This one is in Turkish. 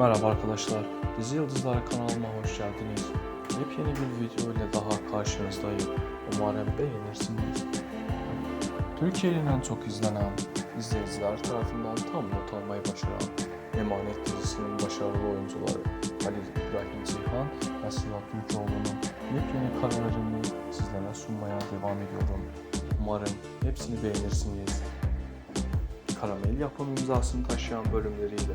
Merhaba arkadaşlar, Dizi Yıldızları kanalıma hoş geldiniz. Yepyeni bir video ile daha karşınızdayım. Umarım beğenirsiniz. Türkiye'nin en çok izlenen, izleyiciler tarafından tam not almayı başaran Emanet dizisinin başarılı oyuncuları Halil İbrahim Ceyhan ve Sıla Türkoğlu'nun yepyeni karelerini sizlere sunmaya devam ediyorum. Umarım hepsini beğenirsiniz. Karamel yapım imzasını taşıyan bölümleriyle